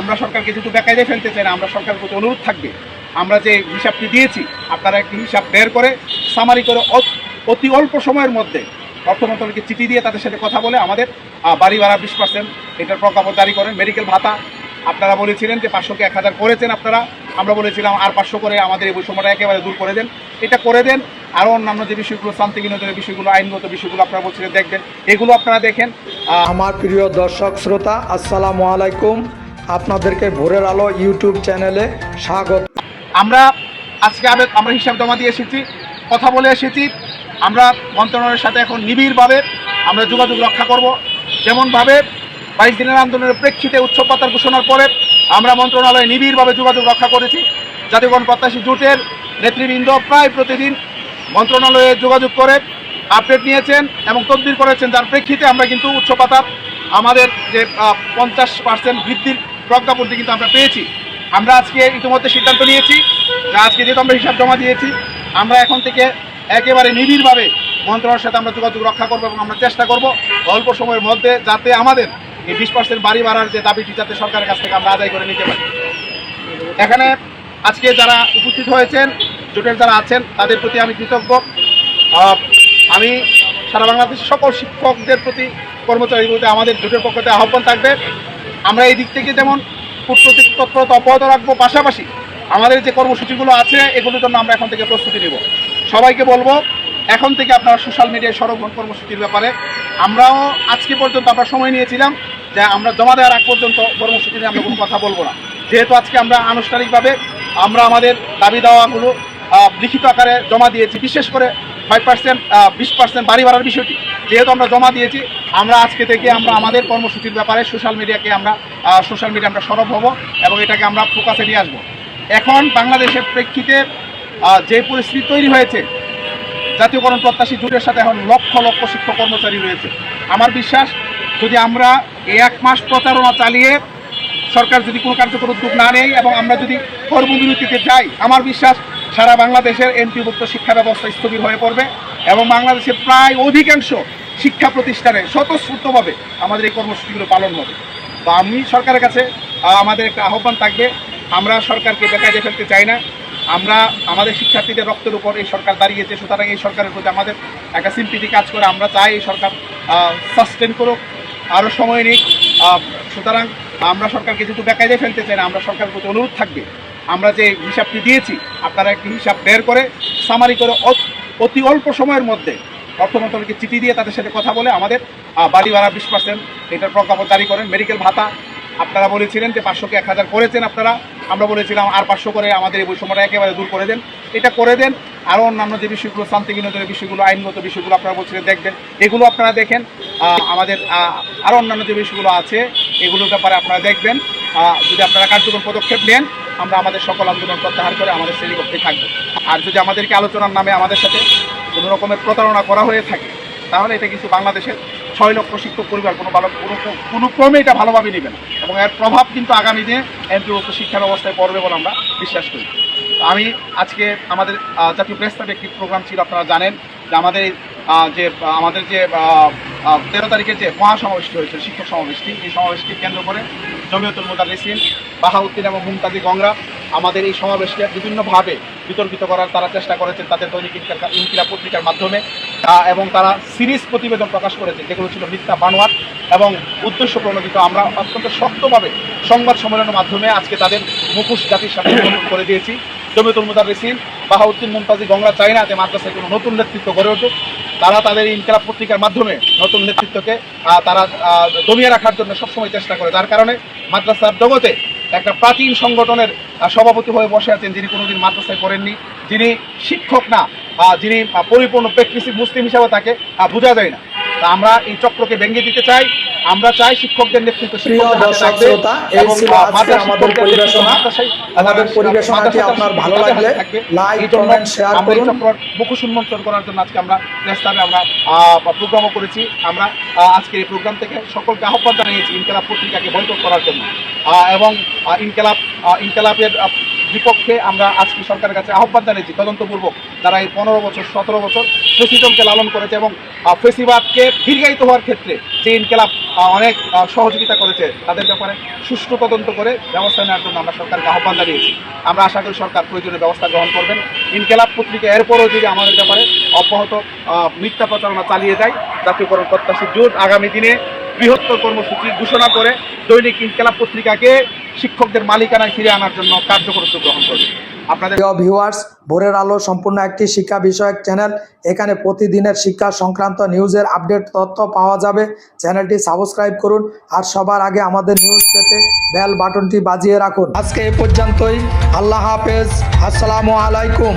আমরা সরকারকে যেহেতু বেকায়দায় ফেলতে চাই না, আমরা সরকারের প্রতি অনুরোধ থাকবে। আমরা যে হিসাবটি দিয়েছি, আপনারা একটি হিসাব বের করে, সামারি করে অত- অল্প সময়ের মধ্যে অর্থ মন্ত্রণালয়কে চিঠি দিয়ে তাদের সাথে কথা বলে আমাদের বাড়ি ভাড়া বিশ পার্সেন্ট এটার প্রজ্ঞাপন জারি করেন মেডিকেল ভাতা। আপনারা বলেছিলেন যে পাঁচশোকে এক হাজার করেছেন আপনারা, আমরা বলেছিলাম আর পাঁচশো করে আমাদের এই বৈষম্যটা একেবারে দূর করে দেন। এটা করে দেন, আরও অন্যান্য যে বিষয়গুলো শান্তি বিনোদনের বিষয়গুলো, আইনগত বিষয়গুলো আপনারা বলছিলেন, দেখবেন। এগুলো আপনারা দেখেন। আমার প্রিয় দর্শক, শ্রোতা, আসসালামু আলাইকুম। আপনাদেরকে ভোরের আলো ইউটিউব চ্যানেলে স্বাগত। আমরা আজকে আমরা হিসাব জমা দিয়ে এসেছি, কথা বলে এসেছি। আমরা মন্ত্রণালয়ের সাথে এখন নিবিড়ভাবে আমরা যোগাযোগ রক্ষা করব। যেমনভাবে বাইশ দিনের আন্দোলনের প্রেক্ষিতে উৎসব পাতার ঘোষণার পরে আমরা মন্ত্রণালয়ে নিবিড়ভাবে যোগাযোগ রক্ষা করেছি। জাতীয়গণ প্রত্যাশী জোটের নেতৃবৃন্দ প্রায় প্রতিদিন মন্ত্রণালয়ে যোগাযোগ করে আপডেট নিয়েছেন এবং তদবির করেছেন। যার প্রেক্ষিতে আমরা কিন্তু উৎসব আমাদের যে পঞ্চাশ পার্সেন্ট বৃদ্ধির প্রজ্ঞাপনটি কিন্তু আমরা পেয়েছি। আমরা আজকে ইতিমধ্যে সিদ্ধান্ত নিয়েছি আজকে যেহেতু আমরা হিসাব জমা দিয়েছি, আমরা এখন থেকে একেবারে নিবিড়ভাবে মন্ত্রণালয়ের সাথে আমরা যোগাযোগ রক্ষা করব এবং আমরা চেষ্টা করব অল্প সময়ের মধ্যে যাতে আমাদের এই বিশ পার্সেন্ট বাড়ি বাড়ার যে দাবিটি, যাতে সরকারের কাছ থেকে আমরা আদায় করে নিতে পারি। এখানে আজকে যারা উপস্থিত হয়েছেন, জোটের যারা আছেন, তাদের প্রতি আমি কৃতজ্ঞ। আমি সারা বাংলাদেশের সকল শিক্ষকদের প্রতি কর্মচারীর প্রতি আমাদের জোটের পক্ষ থেকে আহ্বান থাকবে। আমরা এই দিক থেকে যেমন কূটনৈতিক তৎপরতা অব্যাহত রাখব, পাশাপাশি আমাদের যে কর্মসূচিগুলো আছে, এগুলোর জন্য আমরা এখন থেকে প্রস্তুতি নেব। সবাইকে বলব, এখন থেকে আপনারা সোশ্যাল মিডিয়ায় সরবরাহ কর্মসূচির ব্যাপারে আমরাও আজকে পর্যন্ত আমরা সময় নিয়েছিলাম, যে আমরা জমা দেওয়ার আগ পর্যন্ত কর্মসূচি নিয়ে আমরা কোনো কথা বলব না। যেহেতু আজকে আমরা আনুষ্ঠানিকভাবে আমরা আমাদের দাবি দাওয়াগুলো লিখিত আকারে জমা দিয়েছি। বিশেষ করে ফাইভ পার্সেন্ট বিশ পার্সেন্ট বাড়ি বাড়ার বিষয়টি। যেহেতু আমরা জমা দিয়েছি, আমরা আজকে থেকে আমরা আমাদের কর্মসূচির ব্যাপারে সোশ্যাল মিডিয়াকে আমরা সোশ্যাল মিডিয়া আমরা সরব হব এবং এটাকে আমরা ফোকাসে নিয়ে আসব। এখন বাংলাদেশের প্রেক্ষিতে যে পরিস্থিতি তৈরি হয়েছে, জাতীয়করণ প্রত্যাশী জোটের সাথে এখন লক্ষ লক্ষ শিক্ষক কর্মচারী রয়েছে। আমার বিশ্বাস, যদি আমরা এক মাস প্রচারণা চালিয়ে সরকার যদি কোনো কার্যকর উদ্যোগ না নেয় এবং আমরা যদি কর্মবিরতিতে যাই, আমার বিশ্বাস সারা বাংলাদেশের এমপিভুক্ত শিক্ষা ব্যবস্থা স্থবির হয়ে পড়বে এবং বাংলাদেশের প্রায় অধিকাংশ শিক্ষা প্রতিষ্ঠানে স্বতঃস্ফূর্তভাবে আমাদের এই কর্মসূচিগুলো পালন হবে। তো আমি সরকারের কাছে আমাদের একটা আহ্বান থাকবে, আমরা সরকারকে বেকায়দে ফেলতে চাই না। আমরা আমাদের শিক্ষার্থীদের রক্তের উপর এই সরকার দাঁড়িয়েছে, সুতরাং এই সরকারের প্রতি আমাদের একটা সিম্পিটি কাজ করে। আমরা চাই এই সরকার সাস্টেন করুক, আরও সময় নিক। সুতরাং আমরা সরকারকে যেহেতু বেকায়দায় ফেলতে চাই না, আমরা সরকারের প্রতি অনুরোধ থাকবে। আমরা যে হিসাবটি দিয়েছি, আপনারা একটি হিসাব বের করে, সামারি করে অত- অল্প সময়ের মধ্যে অর্থ মন্ত্রণালয়কে চিঠি দিয়ে তাদের সাথে কথা বলে আমাদের বাড়ি ভাড়া বিশ পার্সেন্ট, এটার প্রজ্ঞাপন জারি করেন, মেডিকেল ভাতা। আপনারা বলেছিলেন যে পাঁচশোকে এক হাজার করেছেন আপনারা, আমরা বলেছিলাম আর পাঁচশো করে আমাদের এই বৈষম্যটা একেবারে দূর করে দেন। এটা করে দেন, আরও অন্যান্য যে বিষয়গুলো, শান্তি বিনোদনের বিষয়গুলো, আইনগত বিষয়গুলো আপনারা বলছিলেন, দেখবেন। এগুলো আপনারা দেখেন আমাদের আরও অন্যান্য যে বিষয়গুলো আছে, এগুলোর ব্যাপারে আপনারা দেখবেন। যদি আপনারা কার্যকর পদক্ষেপ নেন আমরা আমাদের সকল আন্দোলন প্রত্যাহার করে আমাদের শ্রেণীকক্ষে থাকব। আর যদি আমাদেরকে আলোচনার নামে আমাদের সাথে কোনো রকমের প্রতারণা করা হয়ে থাকে, তাহলে এটা কিন্তু বাংলাদেশের ছয় লক্ষ শিক্ষক পরিবার কোনো ভালো কোনো কোনো ক্রমে এটা ভালোভাবে নেবে না। এবং এর প্রভাব কিন্তু আগামী দিনে এমপিভুক্ত শিক্ষা ব্যবস্থায় পড়বে বলে আমরা বিশ্বাস করি। আমি আজকে আমাদের জাতীয় প্রেস একটি প্রোগ্রাম ছিল, আপনারা জানেন যে আমাদের যে আমাদের যে তেরো তারিখে যে মহাসমাবেশটি হয়েছে শিক্ষক সমাবেশটি, এই সমাবেশটি কেন্দ্র করে জমিয়তুল মুদারিসিন বাহাউদ্দিন এবং মুমতাজি গংরা আমাদের এই সমাবেশকে বিভিন্নভাবে বিতর্কিত করার তারা চেষ্টা করেছেন তাদের দৈনিক ইনকিলা- পত্রিকার মাধ্যমে। এবং তারা সিরিজ প্রতিবেদন প্রকাশ করেছে যেগুলো ছিল মিথ্যা বানোয়াট এবং উদ্দেশ্য প্রণোদিত। আমরা অত্যন্ত শক্তভাবে সংবাদ সম্মেলনের মাধ্যমে আজকে তাদের মুখোশ জাতির সাথে করে দিয়েছি। জমিতুল মুদারিসিন বাহাউদ্দিন, মুমতাজি গংরা চাই না যে মাদ্রাসায় কোনো নতুন নেতৃত্ব গড়ে উঠুক। তারা তাদের ইনকাল পত্রিকার মাধ্যমে নতুন নেতৃত্বকে তারা দমিয়ে রাখার জন্য সবসময় চেষ্টা করে। তার কারণে মাদ্রাসার জগতে একটা প্রাচীন সংগঠনের সভাপতি হয়ে বসে আছেন যিনি কোনোদিন মাদ্রাসায় করেননি যিনি শিক্ষক না যিনি পরিপূর্ণ প্রেক্টিসি মুসলিম হিসাবে তাকে বোঝা যায় না। আমরা এই চক্রকে ভেঙে দিতে চাই। আমরা চাই শিক্ষকদের নেতৃত্ব আমাদের পরিবেশনা আমাদের পরিবেশনাটি আপনার ভালো লাগলে লাইক এই কমেন্ট শেয়ার করুন। মুখোশ উন্মোচন করার জন্য আজকে আমরা প্রেসক্লাবে আমরা প্রোগ্রামও করেছি। আমরা আজকে এই প্রোগ্রাম থেকে সকলকে আহ্বান জানিয়েছি ইনকেলাব পত্রিকাকে বয়কট করার জন্য। এবং ইনকেলাব ইনকেলাবের বিপক্ষে আমরা আজকে সরকারের কাছে আহ্বান জানিয়েছি তদন্তপূর্বক যারা এই পনেরো বছর সতেরো বছর ফেসিজমকে লালন করেছে এবং ফেসিবাদকে দীর্ঘায়িত হওয়ার ক্ষেত্রে যে ইনকেলাব অনেক সহযোগিতা করেছে, তাদের ব্যাপারে সুষ্ঠু তদন্ত করে ব্যবস্থা নেওয়ার জন্য আমরা সরকারকে আহ্বান জানিয়েছি। আমরা আশা করি সরকার প্রয়োজনীয় ব্যবস্থা গ্রহণ করবেন। ইনকেলাব পত্রিকা এরপরও যদি আমাদের ব্যাপারে অব্যাহত মিথ্যা প্রচারণা চালিয়ে যায়, জাতীয়করণ প্রত্যাশী জোট আগামী দিনে বৃহত্তর কর্মসূচি ঘোষণা করে দৈনিক ইনকেলাব পত্রিকাকে শিক্ষকদের মালিকানায় ফিরে আনার জন্য কার্যকর গ্রহণ করবে। আপনাদের ভিউয়ার্স ভোরের আলো সম্পূর্ণ একটি শিক্ষা বিষয়ক চ্যানেল এখানে প্রতিদিনের শিক্ষা সংক্রান্ত নিউজের আপডেট তথ্য পাওয়া যাবে। চ্যানেলটি সাবস্ক্রাইব করুন আর সবার আগে আমাদের নিউজ পেতে বেল বাটনটি বাজিয়ে রাখুন। আজকে এ পর্যন্তই। আল্লাহ হাফেজ। আসসালামু আলাইকুম।